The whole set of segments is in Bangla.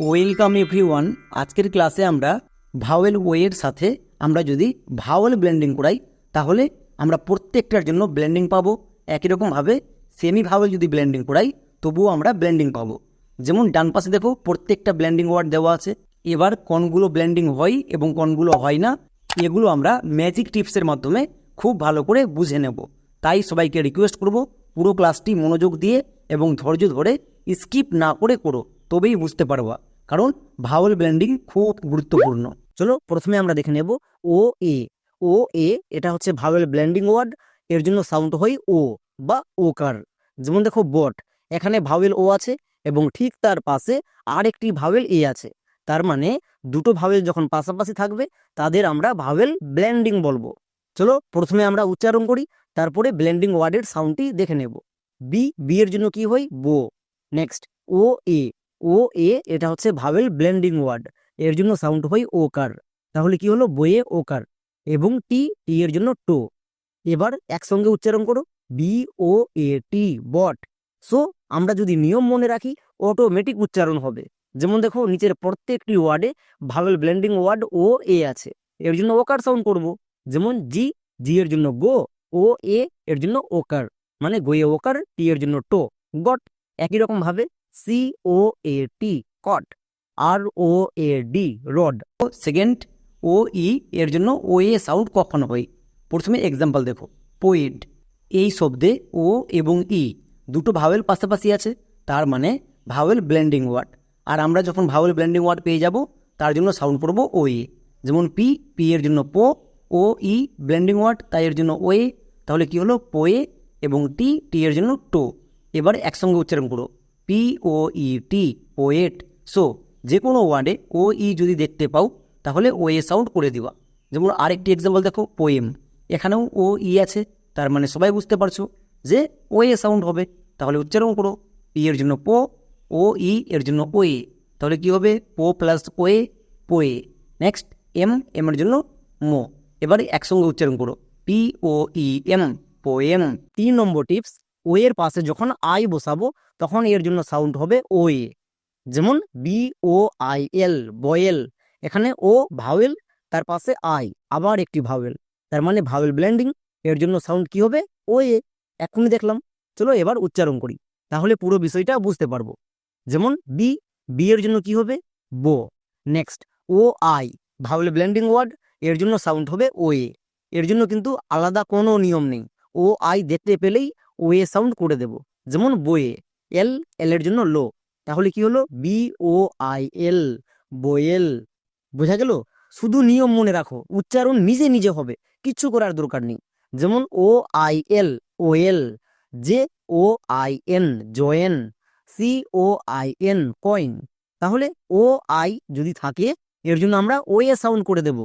ওয়েলকাম এভরিওয়ান আজকের ক্লাসে আমরা ভাওয়েল ওয়ের সাথে আমরা যদি ভাওয়েল ব্লেন্ডিং করাই, তাহলে আমরা প্রত্যেকটার জন্য ব্লেন্ডিং পাবো। একই রকমভাবে সেমি ভাওয়েল যদি ব্লেন্ডিং করাই, তবুও আমরা ব্লেন্ডিং পাবো। যেমন ডান পাশে দেখো প্রত্যেকটা ব্লেন্ডিং ওয়ার্ড দেওয়া আছে। এবার কোনগুলো ব্লেন্ডিং হয় এবং কোনগুলো হয় না, এগুলো আমরা ম্যাজিক টিপসের মাধ্যমে খুব ভালো করে বুঝে নেব। তাই সবাইকে রিকোয়েস্ট করব, পুরো ক্লাসটি মনোযোগ দিয়ে এবং ধৈর্য ধরে স্কিপ না করে করো। তবেই বুঝতে পারবা। কারণ ভাওয়েল ব্লেন্ডিং খুব গুরুত্বপূর্ণ। চলো প্রথমে আমরা দেখে নেব ও এ ও এ এটা হচ্ছে ভাওয়েল ব্লেন্ডিং ওয়ার্ড এর জন্য সাউন্ড হয় ও বা ওকার যেমন দেখো, বট, এখানে ভাওয়েল ও আছে এবং ঠিক তার পাশে আর একটি ভাওয়েল এ আছে। তার মানে দুটো ভাওয়েল যখন পাশাপাশি থাকবে, তাদের আমরা ভাওয়েল ব্লেন্ডিং বলব। চলো প্রথমে আমরা উচ্চারণ করি, তারপরে ব্লেন্ডিং ওয়ার্ডের সাউন্ডটি দেখে নেব। বি বি এর জন্য কি হয়? বো নেক্সট ও এ ও, এ, এটা হচ্ছে ভাওয়েল ব্লেন্ডিং ওয়ার্ড। এর জন্য সাউন্ড হয় ওকার তাহলে কি হলো? বইয়ে ওকার এবং টি টি এর জন্য টো। এবার একসঙ্গে উচ্চারণ করো। B, O, A, T, bot. So, আমরা যদি নিয়ম মনে রাখি, অটোমেটিক উচ্চারণ হবে। যেমন দেখো, নিচের প্রত্যেকটি ওয়ার্ডে vowel blending word O, A আছে। এর জন্য ওকার সাউন্ড করব? যেমন জি জি এর জন্য গো, ও, এ, এর জন্য ওকার মানে গোয়ে ওকার টি এর জন্য টো, গট। একই রকম ভাবে C O A T coat R O A D road second O E এর জন্য ও এ সাউন্ড কখন হয়? প্রথমে এক্সাম্পল দেখো পোয়েড এই শব্দে ও এবং ই দুটো ভাওয়েল পাশাপাশি আছে, তার মানে ভাওয়েল ব্লেন্ডিং ওয়ার্ড আর আমরা যখন ভাওয়েল ব্লেন্ডিং ওয়ার্ড পেয়ে যাব, তার জন্য সাউন্ড করব ও এ যেমন পি পি এর জন্য পো ও ই ব্লেন্ডিং ওয়ার্ড তাই এর জন্য ও এ তাহলে কি হলো? পোয়ে এবং টি টি এর জন্য টো। এবার একসঙ্গে উচ্চারণ করো। P O E T poet so যে কোনো ওয়ার্ডে ও ই যদি দেখতে পাও, তাহলে ও এ সাউন্ড করে দিবা। যেমন আরেকটি এক্সাম্পল দেখো পোয়েম এখানেও ও ই আছে, তার মানে সবাই বুঝতে পারছ যে ও এ সাউন্ড হবে। তাহলে উচ্চারণ করো পি এর জন্য পো ও ই এর জন্য ও এ তাহলে কী হবে? পো প্লাস ও এ পো এ নেক্সট এম এম এর জন্য মো। এবারে একসঙ্গে উচ্চারণ করো P O E M poem তিন নম্বর টিপস ও এর পাশে যখন আই বসাবো, তখন এর জন্য সাউন্ড হবে ও এ যেমন B O I L boil. এখানে ও ভাওয়েল তার পাশে আই আবার একটি ভাওয়েল তার মানে ভাওয়েল ব্ল্যান্ডিং এর জন্য সাউন্ড কি হবে? ও এ এখনই দেখলাম। চলো এবার উচ্চারণ করি। তাহলে পুরো বিষয়টা বুঝতে পারব। যেমন বি বি এর জন্য কি হবে? বো next O I vowel blending word এর জন্য সাউন্ড হবে ও এ এর জন্য কিন্তু আলাদা কোনো নিয়ম নেই। ও আই দেখতে পেলেই ও এ সাউন্ড করে দেব। যেমন বয়ে এল এল এর জন্য লো তাহলে কি হলো? B O I L boil বোঝা গেল? শুধু নিয়ম মনে রাখো, উচ্চারণ নিজে নিজে হবে, কিচ্ছু করার দরকার নেই। যেমন O I L oil J O I N join C O I N coin তাহলে ও আই যদি থাকে, এর জন্য আমরা ও এ সাউন্ড করে দেব।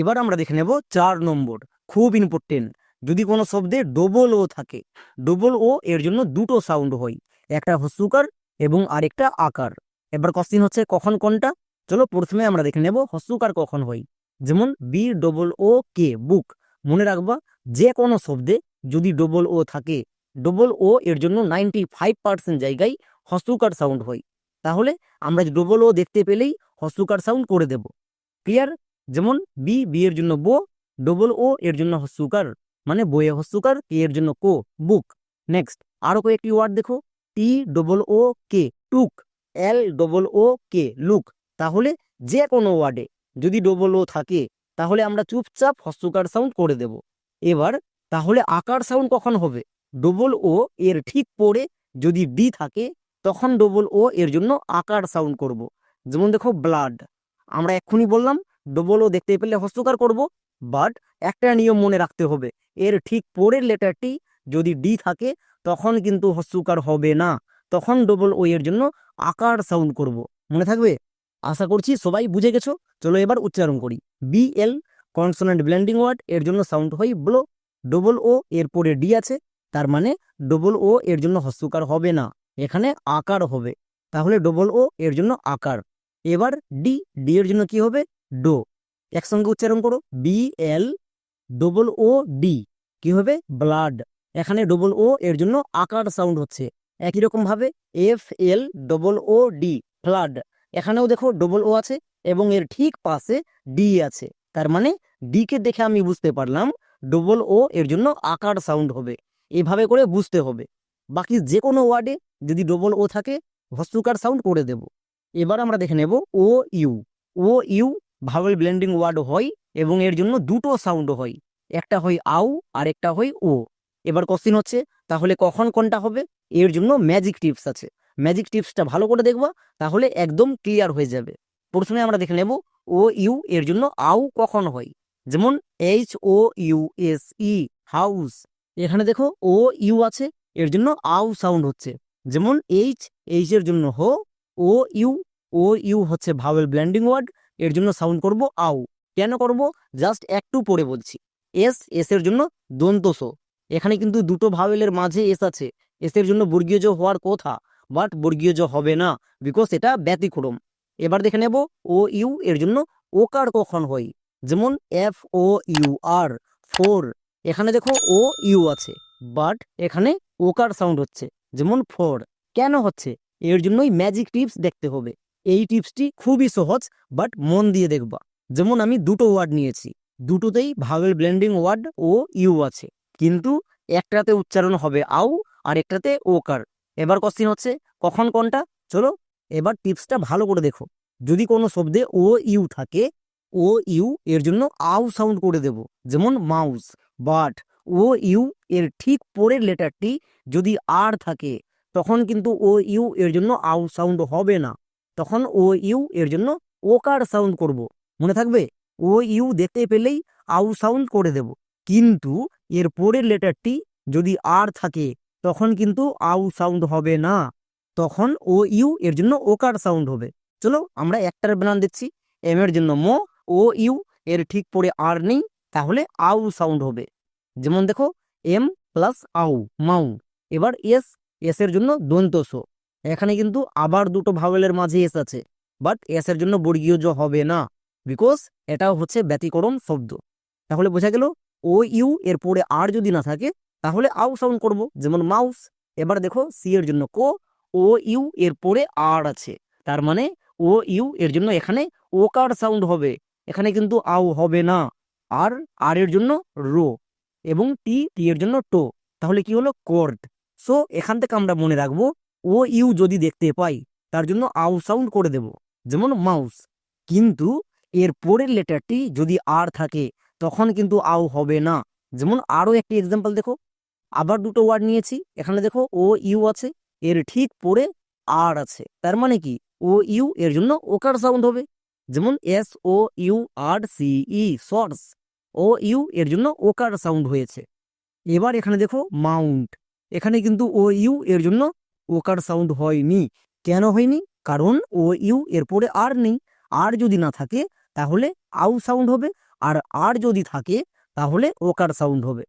এবার আমরা দেখে নেব চার নম্বর, খুব ইম্পর্টেন্ট যদি কোনো শব্দে ডবল ও থাকে ডবল ও এর জন্য দুটো সাউন্ড হয়, একটা হস্যুকার এবং আরেকটা আকার। এবার কোশ্চিন হচ্ছে কখন কোনটা? চলো প্রথমে আমরা দেখে নেব হস্যুকার কখন হয়। যেমন বি ডবল ও কে বুক মনে রাখবা যে কোনো শব্দে যদি ডবল ও থাকে ডবল ও এর জন্য নাইনটি ফাইভ পার্সেন্ট জায়গায় হস্যুকার সাউন্ড হয়। তাহলে আমরা ডবল ও দেখতে পেলেই হস্যুকার সাউন্ড করে দেব। ক্লিয়ার যেমন বি বি এর জন্য বো ডবল ও এর জন্য হস্যুকার মানে বইয়ে হস্যুকার কে এর জন্য কো বুক নেক্সট আরও কয়েকটি ওয়ার্ড দেখো T double O K took L double O K look তাহলে যে কোনো ওয়ার্ডে যদি ডবল ও থাকে, তাহলে আমরা চুপচাপ হস্যকার সাউন্ড করে দেব এবার, তাহলে আকার সাউন্ড কখন হবে ডবল ও এর ঠিক পরে যদি ডি থাকে, তখন ডবল ও এর জন্য আকার সাউন্ড করব। যেমন দেখো ব্লাড আমরা এক্ষুনি বললাম ডবল ও দেখতে পেলে হস্যকার করব বাট একটা নিয়ম মনে রাখতে হবে। এর ঠিক পরের লেটারটি যদি ডি থাকে, তখন কিন্তু হস্যকার হবে না। তখন ডবল ও এর জন্য আকার সাউন্ড করব। মনে থাকবে? আশা করছি সবাই বুঝে গেছো। চলো এবার উচ্চারণ করি। B L consonant blending word এর জন্য সাউন্ড হয় ব্লো ডবল ও এর পরে ডি আছে, তার মানে ডবল ও এর জন্য হস্যকার হবে না। এখানে আকার হবে। তাহলে ডবল ও এর জন্য আকার। এবার ডি ডি এর জন্য কি হবে? ডো একসঙ্গে উচ্চারণ করো। B L double O D কি হবে? ব্লাড এখানে ডবল ও এর জন্য আকার সাউন্ড হচ্ছে। একই রকম ভাবে F L double O D flood এখানেও দেখো ডবল ও আছে এবং এর ঠিক পাশে ডি আছে। তার মানে ডি কে দেখে আমি বুঝতে পারলাম ডবল ও এর জন্য আকার সাউন্ড হবে। এভাবে করে বুঝতে হবে। বাকি যে কোনো ওয়ার্ডে যদি ডবল ও থাকে, হস্তুকার সাউন্ড করে দেব। এবার আমরা দেখে নেব O U O U vowel blending word হয় এবং এর জন্য দুটো সাউন্ড হয়। একটা হয় আউ আর একটা হয় ও। এবার কোশ্চিন হচ্ছে, তাহলে কখন কোনটা হবে? এর জন্য ম্যাজিক টিপস আছে। ম্যাজিক টিপসটা ভালো করে দেখবা, তাহলে একদম ক্লিয়ার হয়ে যাবে। প্রথমে আমরা দেখে নেব, ও, ইউ, এর জন্য আউ কখন হয়? যেমন H O U S E house এখানে দেখো, ও, ইউ আছে, এর জন্য আউ সাউন্ড হচ্ছে। যেমন এইচ এইচ এর জন্য হো, ও, ইউ ও, ইউ হচ্ছে ভাওয়েল ব্ল্যান্ডিং ওয়ার্ড এর জন্য সাউন্ড করব আউ কেন করব? জাস্ট একটু পরে বলছি। এস এস এর জন্য দন্তস এখানে কিন্তু দুটো ভাওয়েলের মাঝে এস আছে। এস এর জন্য বর্গীয় হওয়ার কথা বাট বর্গীয় হবে না বিকজ এটা ব্যতিক্রম। এবার দেখে নেব ও ইউ এর জন্য ওকার কখন হয়? যেমন F O U R four এখানে দেখো ও ইউ আছে বাট এখানে ওকার সাউন্ড হচ্ছে, যেমন ফোর কেন হচ্ছে? এর জন্যই ম্যাজিক টিপস দেখতে হবে। এই টিপসটি খুবই সহজ বাট মন দিয়ে দেখবা। যেমন আমি দুটো ওয়ার্ড নিয়েছি। দুটোতেই vowel blending word O U আছে। কিন্তু একটাতে উচ্চারণ হবে আউ আর একটাতে ওকার এবার কোশ্চিন হচ্ছে, কখন কোনটা? চলো এবার টিপসটা ভালো করে দেখো। যদি কোনো শব্দে ও ইউ থাকে ও ইউ এর জন্য আউ সাউন্ড করে দেব। যেমন মাউস বাট ও ইউ এর ঠিক পরের লেটারটি যদি আর থাকে, তখন কিন্তু ও ইউ এর জন্য আউ সাউন্ড হবে না। তখন ও ইউ এর জন্য ওকার সাউন্ড করব। মনে থাকবে? ও ইউ দেখতে পেলেই আউ সাউন্ড করে দেব। কিন্তু এর পরের লেটারটি যদি আর থাকে, তখন কিন্তু আউ সাউন্ড হবে না। তখন ও ইউ এর জন্য ওকার সাউন্ড হবে। চলো আমরা একটার বানান দিচ্ছি। এম এর জন্য মো, ও ইউ এর ঠিক পরে আর নেই, তাহলে আউ সাউন্ড হবে। যেমন দেখো, এম প্লাস আউ, মাউ। এবার এস এস এর জন্য দন্তস এখানে কিন্তু আবার দুটো ভাওয়েলের মাঝে এস আছে, বাট এস এর জন্য বর্গীয় জ হবে না। বিকজ এটাও হচ্ছে ব্যতিক্রম শব্দ। তাহলে বোঝা গেল ও ইউ এর পরে আর যদি না থাকে, তাহলে আউ সাউন্ড করব, যেমন মাউস এবার দেখো সি এর জন্য কো ও ইউ এর পরে আর আছে। তার মানে ও ইউ এর জন্য এখানে ওকার সাউন্ড হবে? এখানে কিন্তু আউ হবে না। আর আর এর জন্য রো এবং টি টি এর জন্য টো। তাহলে কি হলো? কোর্ট সো এখান থেকে আমরা মনে রাখব ও ইউ যদি দেখতে পাই, তার জন্য আউ সাউন্ড করে দেব, যেমন মাউস কিন্তু এর পরের লেটারটি যদি আর থাকে, তখন কিন্তু আউ হবে না। যেমন আরও একটি এক্সাম্পল দেখো, আবার দুটো ওয়ার্ড নিয়েছি, এখানে দেখো ও, ইউ আছে, এর ঠিক পরে আর আছে। তার মানে কি? ও, ইউ, এর জন্য ওকার সাউন্ড হবে। যেমন S, O, U, R, C, E source O, U, এর জন্য ওকার সাউন্ড হয়েছে। এবার এখানে দেখো মাউন্ট, এখানে কিন্তু ও, ইউ, এর জন্য ওকার সাউন্ড হয়নি। কেন হয়নি? কারণ ও, ইউ, এর পরে আর নেই। আর যদি না থাকে তাহলে আউ সাউন্ড হবে আর আর যদি থাকে তাহলে ওকার সাউন্ড হবে।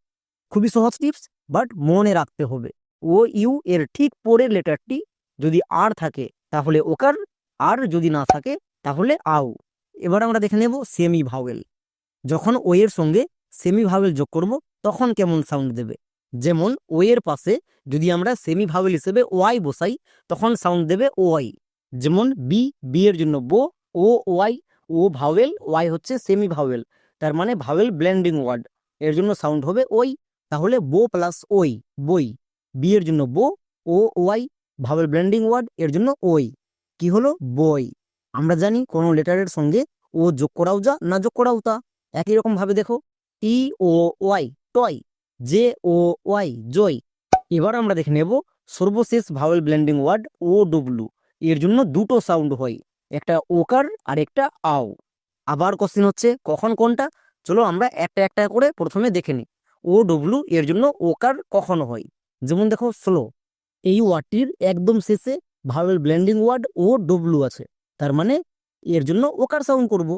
খুবই সহজ টিপস বাট মনে রাখতে হবে। ও, ইউ এর ঠিক পরের লেটারটি যদি আর থাকে তাহলে ওকার, আর যদি না থাকে তাহলে আউ। এবার আমরা দেখে নেব সেমি ভাওয়েল যখন ও এর সঙ্গে সেমি ভাওয়েল যোগ করব তখন কেমন সাউন্ড দেবে? যেমন ও এর পাশে যদি আমরা সেমি ভাওয়েল হিসেবে ওয়াই বসাই তখন সাউন্ড দেবে ওয়াই। যেমন বি বি এর জন্য বো, ও, ওয়াই ও ভাওয়েল ওয়াই হচ্ছে সেমি ভাওয়েল তার মানে ভাওয়েল ব্লেন্ডিং ওয়ার্ড এর জন্য সাউন্ড হবে ওই, তাহলে বো প্লাস ওই, বই বি এর জন্য বো, O, Y vowel blending word এর জন্য ওই, কি হলো? বই, আমরা জানি কোনো লেটারের সঙ্গে ও যোগ করাও যা, না যোগ করাও তা, একই রকম ভাবে দেখো, T, O, Y, toy, J, O, Y, joy, এবার আমরা দেখে নেব সর্বশেষ vowel blending word O, W, এর জন্য দুটো সাউন্ড হয়। একটা ওকার আর একটা আও। আবার কোশ্চিন হচ্ছে, কখন কোনটা? চলো আমরা একটা একটা করে প্রথমে দেখে নিই। ও ডব্লু এর জন্য ওকার কখন হয়? যেমন দেখো স্লো এই ওয়ার্ডটির একদম শেষে vowel blending word O W আছে। তার মানে এর জন্য ওকার সাউন্ড করব।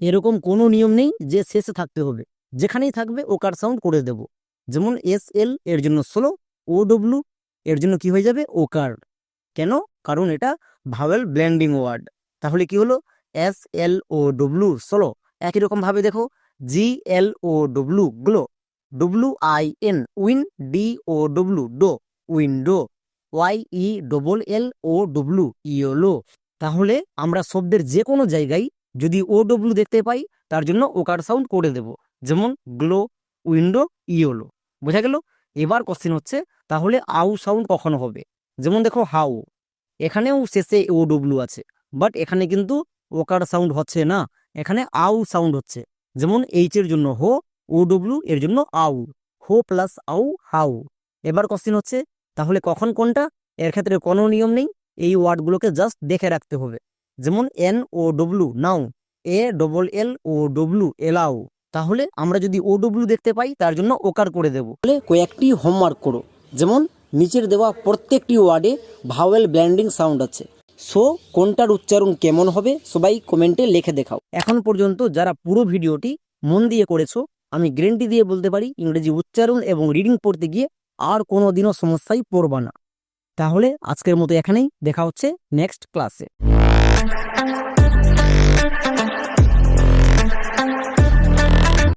এরকম কোনো নিয়ম নেই যে শেষে থাকতে হবে। যেখানেই থাকবে ওকার সাউন্ড করে দেব। যেমন এস এল এর জন্য স্লো ও ডব্লু এর জন্য কি হয়ে যাবে? ওকার। কেন? কারণ এটা ভাওয়েল ব্ল্যান্ডিং ওয়ার্ড তাহলে কি হলো? S L O W slow একই রকম ভাবে দেখো। G L O W glow W I N win D O W dough window Y E double L O W yellow তাহলে আমরা শব্দের যে কোনো জায়গায় যদি ও ডব্লু দেখতে পাই, তার জন্য ওকার সাউন্ড করে দেব। যেমন গ্লো উইন্ডো ইয়োলো বোঝা গেল? এবার কোশ্চেন হচ্ছে, তাহলে আউ সাউন্ড কখন হবে? যেমন দেখো, হাউ। এখানেও শেষে ও ডব্লু আছে। বাট এখানে কিন্তু ওকার সাউন্ড হচ্ছে না। এখানে আউ সাউন্ড হচ্ছে। যেমন এইচ এর জন্য হো, ও ডব্লিউ এর জন্য আউ। হো প্লাস আউ, হাউ। এবার কোশ্চেন হচ্ছে, তাহলে কখন কোনটা? এর ক্ষেত্রে কোনো নিয়ম নেই। এই ওয়ার্ডগুলোকে জাস্ট দেখে রাখতে হবে। যেমন N, O W now. A, double L, O W allow. তাহলে আমরা যদি ও ডব্লু দেখতে পাই, তার জন্য ওকার করে দেব। তাহলে কয়েকটি হোমওয়ার্ক করো। যেমন নিচের দেওয়া প্রত্যেকটি ওয়ার্ডে ভাওয়েল ব্ল্যান্ডিং সাউন্ড আছে। সো কোনটার উচ্চারণ কেমন হবে, সবাই কমেন্টে লিখে দেখাও। এখন পর্যন্ত যারা পুরো ভিডিওটি মন দিয়ে করেছ, আমি গ্যারেন্টি দিয়ে বলতে পারি, ইংরেজি উচ্চারণ এবং রিডিং পড়তে গিয়ে আর কোনো দিনও সমস্যায় পড়বা না। তাহলে আজকের মতো এখানেই দেখা হচ্ছে নেক্সট ক্লাসে